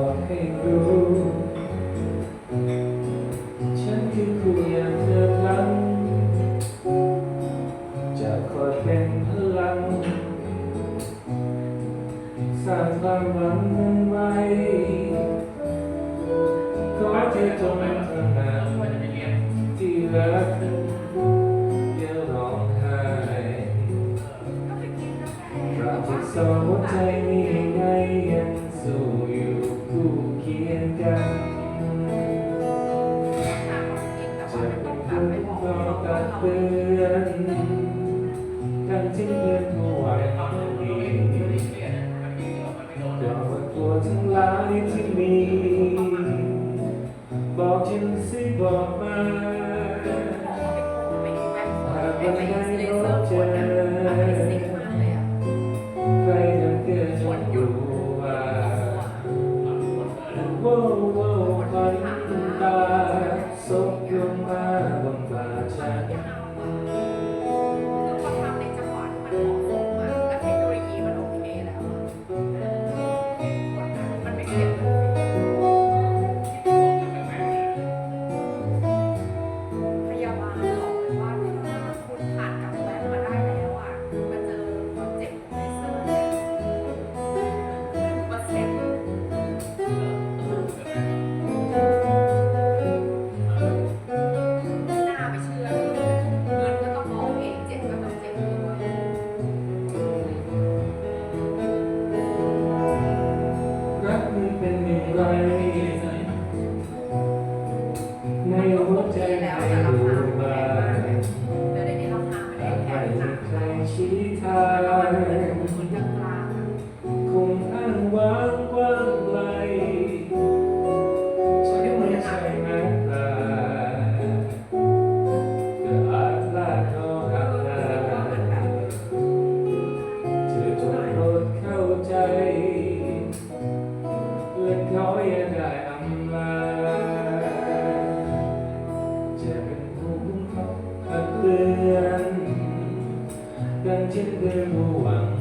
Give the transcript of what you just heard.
บอให้รู้ ฉันคือคู่ยางเธอพลังจะคอยเป็นพลังสร้างความหวังนั้นไว้ขอเธอจงเป็นพลังที่รักอย่าร้องไห้เราจะสอนหัวใจมีไงยัง สู้อยู่คู่เคียงกันจะเป็นตัวกัดเตือนกันที่เพื่อนผู้ไหวดีเดี๋วว่าตัวทั้งหลายที่มี บอกจริงสิบอกมาหากวันใดเราเจอ Oh, ในหัวใจใครรู้บ้างแต่ใครไม่ใครชี้ทาง 잘못한 것들은 양진들고 왕